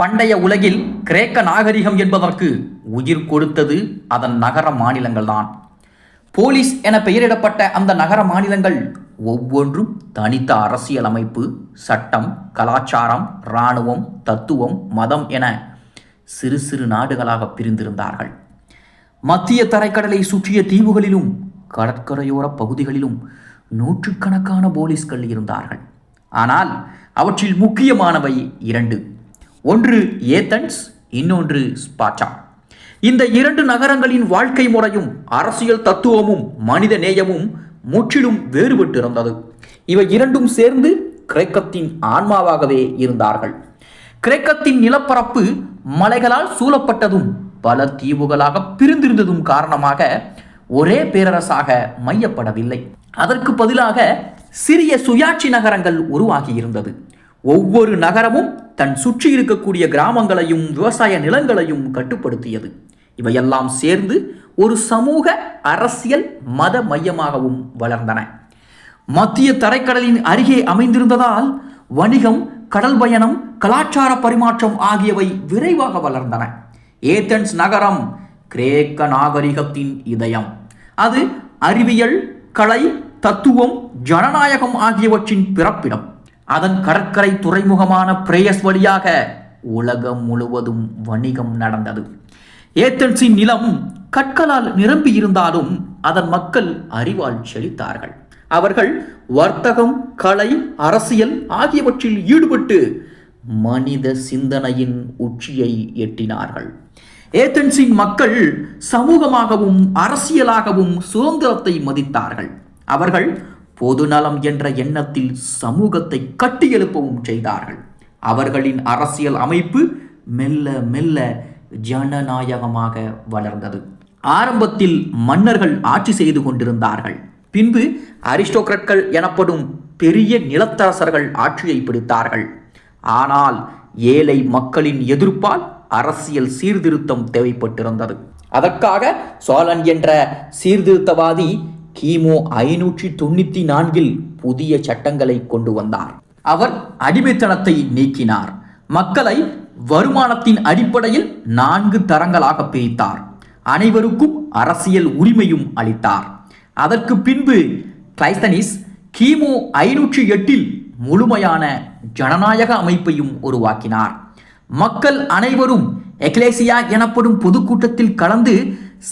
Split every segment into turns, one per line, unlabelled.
பண்டைய உலகில் கிரேக்க நாகரிகம் என்பதற்கு உயிர் கொடுத்தது அதன் நகர மாநிலங்கள்தான் போலீஸ் என பெயரிடப்பட்ட அந்த நகர மாநிலங்கள் ஒவ்வொன்றும் தனித்த அரசியல் அமைப்பு சட்டம் கலாச்சாரம் இராணுவம் தத்துவம் மதம் என சிறு சிறு நாடுகளாக பிரிந்திருந்தார்கள். மத்திய தரைக்கடலை சுற்றிய தீவுகளிலும் கடற்கரையோர பகுதிகளிலும் நூற்றுக்கணக்கான போலீஸ்கள் இருந்தார்கள். ஆனால் அவற்றில் முக்கியமானவை இரண்டு. ஒன்று ஏத்தன்ஸ் இன்னொன்று ஸ்பாட்டா இந்த இரண்டு நகரங்களின் வாழ்க்கை முறையும் அரசியல் தத்துவமும் மனித நேயமும் முற்றிலும் வேறுபட்டு இருந்தது. இவை இரண்டும் சேர்ந்து கிரேக்கத்தின் ஆன்மாவாகவே இருந்தார்கள். கிரேக்கத்தின் நிலப்பரப்பு மலைகளால் சூழப்பட்டதும் பல தீவுகளாக பிரிந்திருந்ததும் காரணமாக ஒரே பேரரசாக மையப்படவில்லை. அதற்கு பதிலாக சிறிய சுயாட்சி நகரங்கள் உருவாகி இருந்தது ஒவ்வொரு நகரமும் தன் சுற்றி இருக்கக்கூடிய கிராமங்களையும் விவசாய நிலங்களையும் கட்டுப்படுத்தியது. இவையெல்லாம் சேர்ந்து ஒரு சமூக அரசியல் மத மையமாகவும் வளர்ந்தன. மத்திய தரைக்கடலின் அருகே அமைந்திருந்ததால் வணிகம் கடல் பயணம் கலாச்சார பரிமாற்றம் ஆகியவை விரைவாக வளர்ந்தன. ஏத்தன்ஸ் நகரம் கிரேக்க நாகரிகத்தின் இதயம். அது அறிவியல் கலை தத்துவம் ஜனநாயகம் ஆகியவற்றின் பிறப்பிடம். அதன் கடற்கரை துறைமுகமான பிரேயஸ் வழியாக உலகம் முழுவதும் வணிகம் நடந்தது. ஏத்தன்ஸின் நிலம் கற்களால் நிரம்பி இருந்தாலும் அதன் மக்கள் அறிவால் செழித்தார்கள் அவர்கள் வர்த்தகம் கலை அரசியல் ஆகியவற்றில் ஈடுபட்டு மனித சிந்தனையின் உச்சியை எட்டினார்கள். ஏத்தன்ஸின் மக்கள் சமூகமாகவும் அரசியலாகவும் சுதந்திரத்தை மதித்தார்கள். அவர்கள் பொதுநலம் என்ற எண்ணத்தில் சமூகத்தை கட்டியெழுப்பவும் செய்தார்கள். அவர்களின் அரசியல் அமைப்பு மெல்ல மெல்ல ஜனநாயகமாக வளர்ந்தது. ஆரம்பத்தில் மன்னர்கள் ஆட்சி செய்து கொண்டிருந்தார்கள். பின்பு அரிஸ்டோக்ரட்கள் எனப்படும் பெரிய நிலத்தரசர்கள் ஆட்சியை பிடித்தார்கள். ஆனால் ஏழை மக்களின் எதிர்ப்பால் அரசியல் சீர்திருத்தம் தேவைப்பட்டிருந்தது. அதற்காக சோழன் என்ற சீர்திருத்தவாதி கிமு ஐநூற்றி தொண்ணூத்தி நான்கில் புதிய சட்டங்களை கொண்டு வந்தார். அவர் அடிமைத்தனத்தை நீக்கினார். மக்களை வருமானத்தின் அடிப்படையில் நான்கு தரங்களாக பிரித்தார். அனைவருக்கும் அரசியல் உரிமையும் அளித்தார். அதற்கு பின்பு கிளைஸ்தனிஸ் கிமு ஐநூற்றி எட்டில் முழுமையான ஜனநாயக அமைப்பையும் உருவாக்கினார். மக்கள் அனைவரும் எக்லேசியா எனப்படும் பொதுக்கூட்டத்தில் கலந்து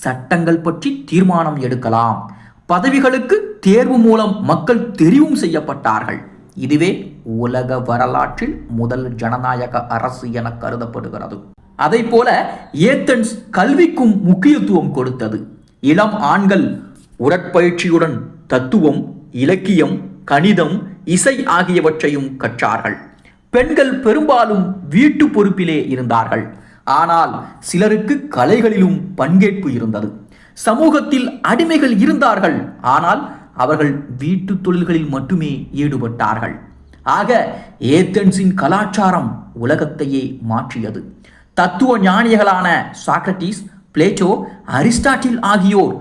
சட்டங்கள் பற்றி தீர்மானம் எடுக்கலாம். பதவிகளுக்கு தேர்வு மூலம் மக்கள் தெரிவும் செய்யப்பட்டார்கள். இதுவே உலக வரலாற்றில் முதல் ஜனநாயக அரசு என கருதப்படுகிறது. அதை போல ஏத்தன்ஸ் கல்விக்கும் முக்கியத்துவம் கொடுத்தது. இளம் ஆண்கள் உடற்பயிற்சியுடன் தத்துவம் இலக்கியம் கணிதம் இசை ஆகியவற்றையும் கற்றார்கள். பெண்கள் பெரும்பாலும் வீட்டு பொறுப்பிலே இருந்தார்கள். ஆனால் சிலருக்கு கலைகளிலும் பங்கேற்பு இருந்தது. சமூகத்தில் அடிமைகள் இருந்தார்கள். ஆனால் அவர்கள் வீட்டு தொழில்களில் மட்டுமே ஈடுபட்டார்கள். ஆக ஏத்தன்ஸின் கலாச்சாரம் உலகத்தையே மாற்றியது. தத்துவ ஞானிகளான சாக்ரட்டிஸ் பிளேட்டோ அரிஸ்டாட்டில் ஆகியோர்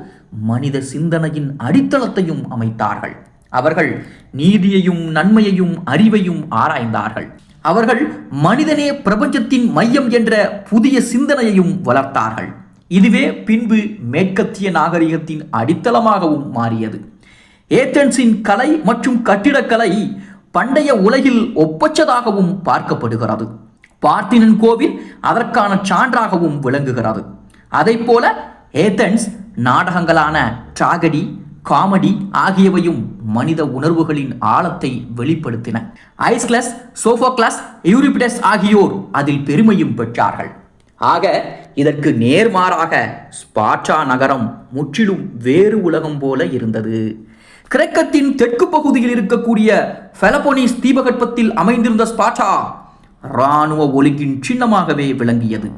மனித சிந்தனையின் அடித்தளத்தையும் அமைத்தார்கள். அவர்கள் நீதியையும் நன்மையையும் அறிவையும் ஆராய்ந்தார்கள். அவர்கள் மனிதனே பிரபஞ்சத்தின் மையம் என்ற புதிய சிந்தனையையும் வளர்த்தார்கள். இதுவே பின்பு மேற்கத்திய நாகரிகத்தின் அடித்தளமாகவும் மாறியது. ஏத்தன்ஸின் கலை மற்றும் கட்டிடக்கலை பண்டைய உலகில் ஒப்பற்றதாகவும் பார்க்கப்படுகிறது. பார்த்தினன் கோவில் அதற்கான சான்றாகவும் விளங்குகிறது. அதை போல ஏத்தன்ஸ் நாடகங்களான டிராகடி காமெடி ஆகியவையும் மனித உணர்வுகளின் ஆழத்தை வெளிப்படுத்தின. ஐஸ்கிளஸ் சோஃபோக்ளாஸ் யூரிபிடஸ் ஆகியோர் அதில் பெருமையும் பெற்றார்கள். ஆக இதற்கு நேர்மாறாக ஸ்பாட்டா நகரம் முற்றிலும் வேறு உலகம் போல இருந்தது. கிரேக்கத்தின் தெற்கு பகுதியில் இருக்கக்கூடிய ஃபெலபோனிஸ் தீபகற்பத்தில் அமைந்திருந்த ஸ்பாட்டா இராணுவ ஒழுங்கின் சின்னமாகவே விளங்கியது.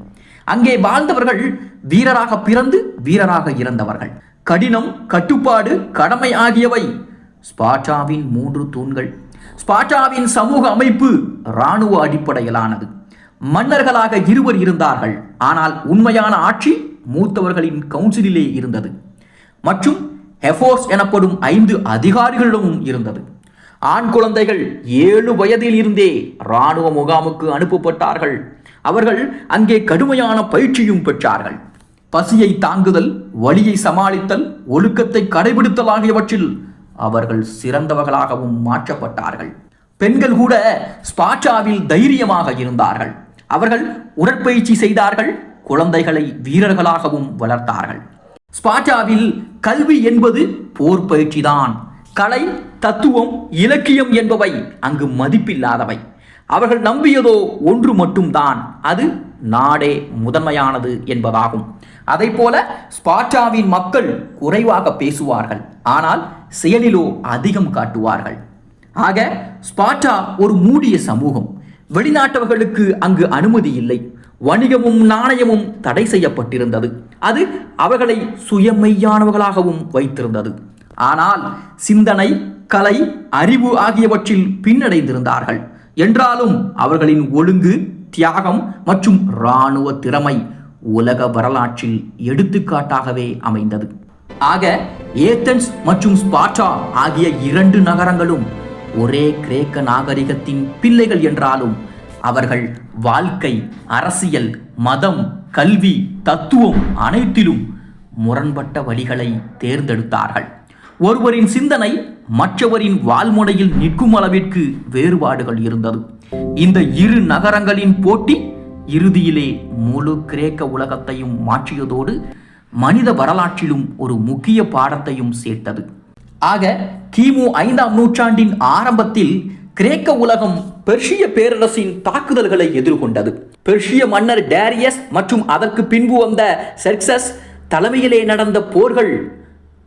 அங்கே வாழ்ந்தவர்கள் வீரராக பிறந்து வீரராக இறந்தவர்கள். கடினம் கட்டுப்பாடு கடமை ஆகியவை ஸ்பாட்டாவின் மூன்று தூண்கள். ஸ்பாட்டாவின் சமூக அமைப்பு இராணுவ அடிப்படையிலானது. மன்னர்களாக இருவர் இருந்தார்கள். ஆனால் உண்மையான ஆட்சி மூத்தவர்களின் கவுன்சிலிலே இருந்தது. மற்றும் ஹெஃபோர்ஸ் எனப்படும் ஐந்து அதிகாரிகளிடமும் இருந்தது. ஆண் குழந்தைகள் ஏழு வயதில் இருந்தே இராணுவ முகாமுக்கு அனுப்பப்பட்டார்கள். அவர்கள் அங்கே கடுமையான பயிற்சியும் பெற்றார்கள். பசியை தாங்குதல் வலியை சமாளித்தல் ஒழுக்கத்தை கடைபிடித்தல் ஆகியவற்றில் அவர்கள் சிறந்தவர்களாகவும் மாற்றப்பட்டார்கள். பெண்கள் கூட ஸ்பாட்டாவில் தைரியமாக இருந்தார்கள். அவர்கள் உடற்பயிற்சி செய்தார்கள் குழந்தைகளை வீரர்களாகவும் வளர்த்தார்கள். ஸ்பாட்டாவில் கல்வி என்பது போர் பயிற்சிதான். கலை தத்துவம் இலக்கியம் என்பவை அங்கு மதிப்பில்லாதவை. அவர்கள் நம்பியதோ ஒன்று மட்டும்தான். அது நாடே முதன்மையானது என்பதாகும். அதை போல ஸ்பாட்டாவின் மக்கள் குறைவாக பேசுவார்கள். ஆனால் செயலிலோ அதிகம் காட்டுவார்கள். ஆக ஸ்பாட்டா ஒரு மூடிய சமூகம். வெளிநாட்டவர்களுக்கு அங்கு அனுமதி இல்லை. வணிகமும் நாணயமும் தடை செய்யப்பட்டிருந்தது. அது அவர்களை சுயமையானவர்களாகவும் வைத்திருந்தது. ஆனால் சிந்தனை கலை அறிவு ஆகியவற்றில் பின்னடைந்திருந்தார்கள். என்றாலும் அவர்களின் ஒழுங்கு தியாகம் மற்றும் இராணுவ திறமை உலக வரலாற்றில் எடுத்துக்காட்டாகவே அமைந்தது. ஆக ஏத்தன்ஸ் மற்றும் ஸ்பாட்டா ஆகிய இரண்டு நகரங்களும் ஒரே கிரேக்க நாகரிகத்தின் பிள்ளைகள் என்றாலும் அவர்கள் வாழ்க்கை அரசியல் மதம் கல்வி தத்துவம் அனைத்திலும் முரண்பட்ட வழிகளை தேர்ந்தெடுத்தார்கள். ஒருவரின் சிந்தனை மற்றவரின் வாழ்முனையில் நிற்கும் அளவிற்கு வேறுபாடுகள் இருந்தது. இந்த இரு நகரங்களின் போட்டி இறுதியிலே முழு கிரேக்க உலகத்தையும் மாற்றியதோடு மனித வரலாற்றிலும் ஒரு முக்கிய பாடத்தையும் சேர்த்தது. ஆக கிமு ஐந்தாம் நூற்றாண்டின் ஆரம்பத்தில் கிரேக்க உலகம் பெர்ஷிய பேரரசின் தாக்குதல்களை எதிர்கொண்டது. பெர்ஷிய மன்னர் டேரியஸ் மற்றும் அதற்கு பின்பு வந்த செர்க்சஸ் தலைமையிலே நடந்த போர்கள்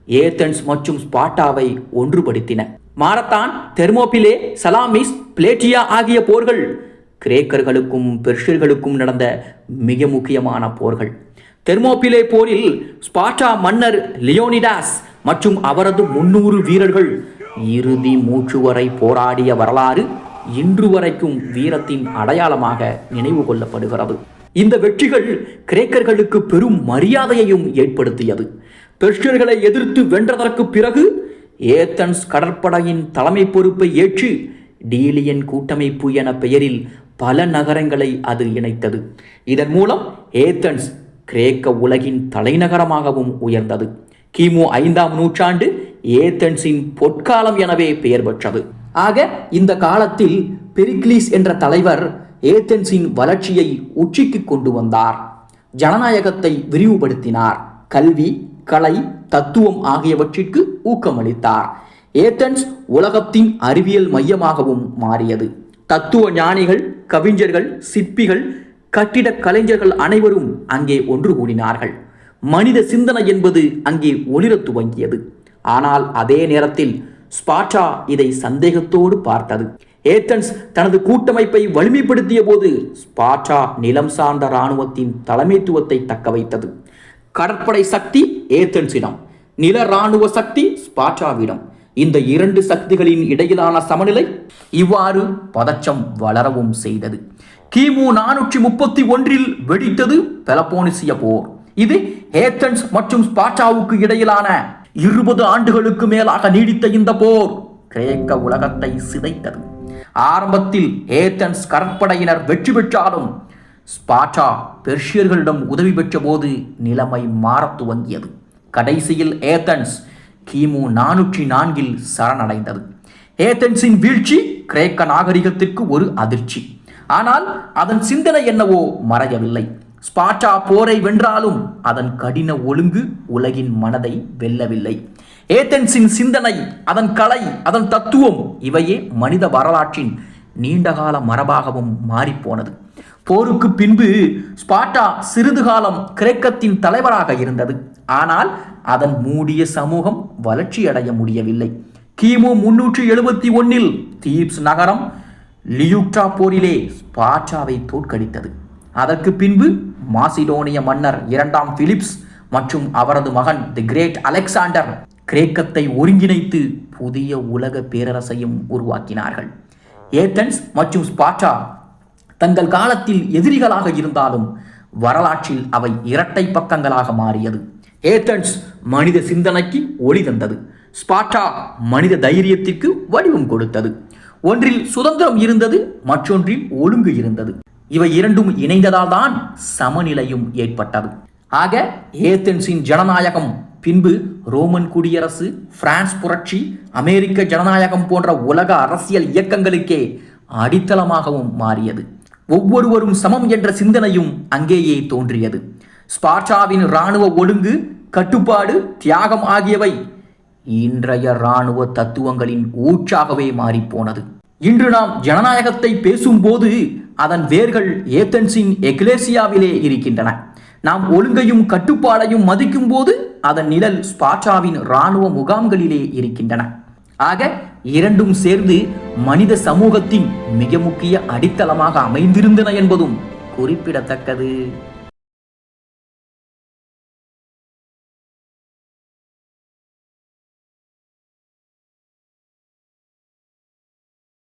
ஏத்தன்ஸ் மற்றும் ஸ்பாட்டாவை ஒன்றுபடுத்தின. மாரத்தான் தெர்மோபிலே சலாமிஸ் பிளேட்டியா ஆகிய போர்கள் கிரேக்கர்களுக்கும் பெர்ஷியர்களுக்கும் நடந்த மிக முக்கியமான போர்கள். தெர்மோபிலே போரில் ஸ்பாட்டா மன்னர் லியோனிடாஸ் மற்றும் அவரது முன்னூறு வீரர்கள் இறுதி மூச்சு வரை போராடிய வரலாறு இன்று வரைக்கும் வீரத்தின் அடையாளமாக நினைவு கொள்ளப்படுகிறது. இந்த வெற்றிகள் கிரேக்கர்களுக்கு பெரும் மரியாதையையும் ஏற்படுத்தியது. பெர்ஷியர்களை எதிர்த்து வென்றதற்கு பிறகு ஏத்தன்ஸ் கடற்படையின் தலைமை பொறுப்பை ஏற்று டீலியன் கூட்டமைப்பு என பெயரில் பல நகரங்களை அது இணைத்தது. இதன் மூலம் ஏத்தன்ஸ் கிரேக்க உலகின் தலைநகரமாகவும் உயர்ந்தது. கிமு ஐந்தாம் நூற்றாண்டு ஏத்தன்ஸின் பொற்காலம் எனவே பெயர் பெற்றது. ஆக இந்த காலத்தில் பெரிக்லீஸ் என்ற தலைவர் ஏத்தன்ஸின் வளர்ச்சியை உச்சிக்கு கொண்டு வந்தார். ஜனநாயகத்தை விரிவுபடுத்தினார். கல்வி கலை தத்துவம் ஆகியவற்றிற்கு ஊக்கமளித்தார். ஏத்தன்ஸ் உலகத்தின் அறிவியல் மையமாகவும் மாறியது. தத்துவ ஞானிகள் கவிஞர்கள் சிற்பிகள் கட்டிடக் கலைஞர்கள் அனைவரும் அங்கே ஒன்று கூடினார்கள். மனித சிந்தனை என்பது அங்கே ஒளிரத் துவங்கியது. ஆனால் அதே நேரத்தில் ஸ்பாட்டா இதை சந்தேகத்தோடு பார்த்தது. ஏத்தன்ஸ் தனது கூட்டமைப்பை வலிமைப்படுத்திய போது ஸ்பாட்டா நிலம் சார்ந்த இராணுவத்தின் தலைமைத்துவத்தை தக்க வைத்தது. கடற்படை சக்தி ஏத்தன்ஸிடம் நில இராணுவ சக்தி ஸ்பாட்டாவிடம் இந்த இரண்டு சக்திகளின் இடையிலான சமநிலை இவ்வாறு பதச்சம் வளரவும் செய்தது. கிமு நானூற்றி முப்பத்தி ஒன்றில் வெடித்தது பெலப்போனிசிய போர். இது ஏத்தன்ஸ் மற்றும் ஸ்பாட்டாவுக்கு இடையிலான இருபது ஆண்டுகளுக்கு மேலாக நீடித்த இந்த போர். கிரேக்க உலகத்தை சிதைத்தது. ஆரம்பத்தில் ஏத்தன்ஸ் கடற்படையினர் வெற்றி பெற்றாலும் ஸ்பாட்டா பெர்ஷியர்களிடம் உதவி பெற்ற போது நிலைமை மாறத் துவங்கியது கடைசியில் ஏத்தன்ஸ் கிமு நானூற்றி நான்கில் சரணடைந்தது. ஏத்தன்ஸின் வீழ்ச்சி கிரேக்க நாகரிகத்திற்கு ஒரு அதிர்ச்சி. ஆனால் அதன் சிந்தனை என்னவோ மறையவில்லை. ஸ்பாட்டா போரை வென்றாலும் அதன் கடின ஒழுங்கு உலகின் மனதை வெல்லவில்லை. ஏத்தன்ஸின் சிந்தனை அதன் கலை அதன் தத்துவம் இவையே மனித வரலாற்றின் நீண்டகால மரபாகவும் மாறிப்போனது. போருக்கு பின்பு ஸ்பாட்டா சிறிது காலம் கிரேக்கத்தின் தலைவராக இருந்தது. ஆனால் அதன் மூடிய சமூகம் வளர்ச்சியடைய முடியவில்லை. கிமு முன்னூற்றி எழுபத்தி ஒன்னில் தீப்ஸ் நகரம் லியூக்டா போரிலே ஸ்பாட்டாவை தோற்கடித்தது. அதற்கு பின்பு மாசிடோனிய மன்னர் இரண்டாம் பிலிப்ஸ் மற்றும் அவரது மகன் தி கிரேட் அலெக்சாண்டர் கிரேக்கத்தை ஒருங்கிணைத்து புதிய உலக பேரரசையும் உருவாக்கினார்கள். ஏத்தன்ஸ் மற்றும் ஸ்பாட்டா தங்கள் காலத்தில் எதிரிகளாக இருந்தாலும் வரலாற்றில் அவை இரட்டை பக்கங்களாக மாறியது. ஏத்தன்ஸ் மனித சிந்தனைக்கு ஒளி தந்தது. ஸ்பார்ட்டா மனித தைரியத்திற்கு வடிவம் கொடுத்தது. ஒன்றில் சுதந்திரம் இருந்தது மற்றொன்றில் ஒழுங்கு இருந்தது. இவை இரண்டும் இணைந்ததால் தான் சமநிலையும் ஏற்பட்டது. ஆக ஏத்தென்ஸின் ஜனநாயகம் பின்பு ரோமன் குடியரசு பிரான்ஸ் புரட்சி அமெரிக்க ஜனநாயகம் போன்ற உலக அரசியல் இயக்கங்களுக்கே அடித்தளமாகவும் மாறியது. ஒவ்வொருவரும் சமம் என்ற சிந்தனையும் அங்கேயே தோன்றியது. ஸ்பார்ட்டாவின் இராணுவ ஒழுங்கு கட்டுப்பாடு தியாகம் ஆகியவை இன்றைய இராணுவ தத்துவங்களின் ஊற்றாகவே மாறிப்போனது. இன்று நாம் ஜனநாயகத்தை பேசும்போது அதன் வேர்கள் ஏத்தன்ஸின் எக்லேசியாவிலே இருக்கின்றன. நாம் ஒழுங்கையும் கட்டுப்பாடையும் மதிக்கும் போது அதன் நிழல் ஸ்பாட்சாவின் இராணுவ முகாம்களிலே இருக்கின்றன. ஆக இரண்டும் சேர்ந்து மனித சமூகத்தின் மிக முக்கிய அடித்தளமாக அமைந்திருந்தன என்பதும் குறிப்பிடத்தக்கது.